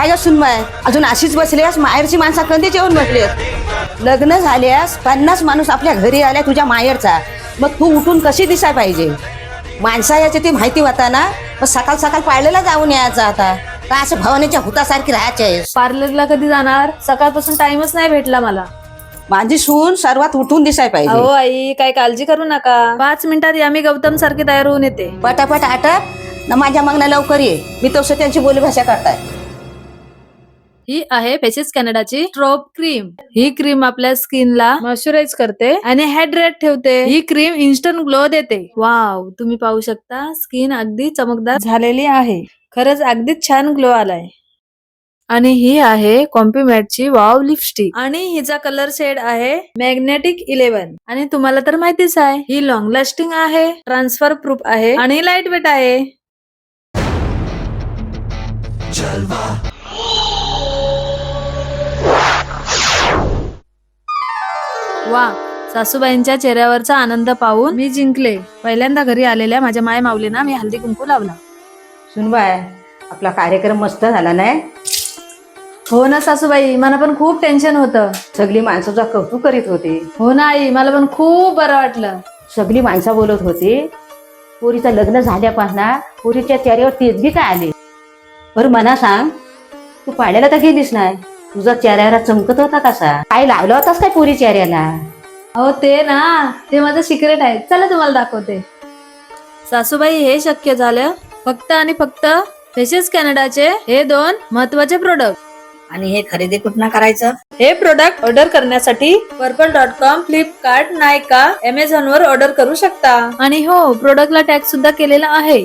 काय असून माय अजून अशीच बसल्यास माहेरची माणसं कधी जेवण बसलेत लग्न झाल्यास पन्नास माणूस आपल्या घरी आल्या तुझ्या माहेरचा. मग तू उठून कशी दिसाय पाहिजे? माणसा याची ती माहिती होता ना? मग सकाळ सकाळ पाळलेला जाऊन यायचं आता. का असं भवानीच्या हुतासारखी राहायची आहेस? पार्लरला कधी जाणार? सकाळपासून टाइमच नाही भेटला मला. माझी सून सर्वात उठून दिसाय अहो पाहिजे आई काय काळजी करू नका. पाच मिनिटात यामी गौतम सारखी तयार होऊन येते. पटापट आटप. ना माझ्या मागणं लवकर ये. मी तसं त्यांची बोलीभाषा करताय. ही आहे फेसेस कॅनडाची स्ट्रोब क्रीम ही क्रीम आपल्या स्किनला मॉइश्चराईज करते आणि हायड्रेट ठेवते. ही क्रीम इन्स्टंट ग्लो देते. वाव तुम्ही पाहू शकता स्किन अगदी चमकदार झालेली आहे. खरंच अगदीच छान ग्लो आलाय. आणि ही आहे कॉम्प्युमॅटची वाव लिपस्टिक आणि हिचा कलर शेड आहे मॅग्नेटिक इलेव्हन आणि तुम्हाला तर माहितीच आहे ही लॉंग लास्टिंग आहे ट्रान्सफर प्रूफ आहे आणि लाइट वेट आहे वा सासूबाईंच्या चेहऱ्यावरचा आनंद पाहून मी जिंकले. पहिल्यांदा घरी आलेल्या माझ्या माय माऊलीना मी हल्दी कुंकू लावला. सुनबाय आपला कार्यक्रम मस्त झाला नाही? हो ना सासूबाई मला पण खूप टेन्शन होतं. सगळी माणसं तुझा कौतुक करीत होती. हो ना आई मला पण खूप बरं वाटलं. सगळी माणसं बोलत होती. पोरीचं लग्न झाल्यापासून पोरीच्या चेहऱ्यावर तेजगी काय आले? बरं मना सांग तू पाण्याला तर गेलीस नाही. तुझा चेहऱ्यावर चमकत होता कसा काय लावला होतास काय पोरी चेहऱ्याला? अहो ते ना ते माझं सिक्रेट आहे. चला तुम्हाला दाखवते. सासूबाई हे शक्य झालं? फक्त आणि फक्त फेसेस कॅनडाचे हे दोन महत्त्वाचे प्रोडक्ट आणि हे खरेदी कुठं करायचं? हे प्रोडक्ट ऑर्डर करण्यासाठी purple dot com Flipkart Nykaa Amazon वर ऑर्डर करू शकता. आणि हो प्रोडक्टला टॅग सुद्धा केलेला आहे.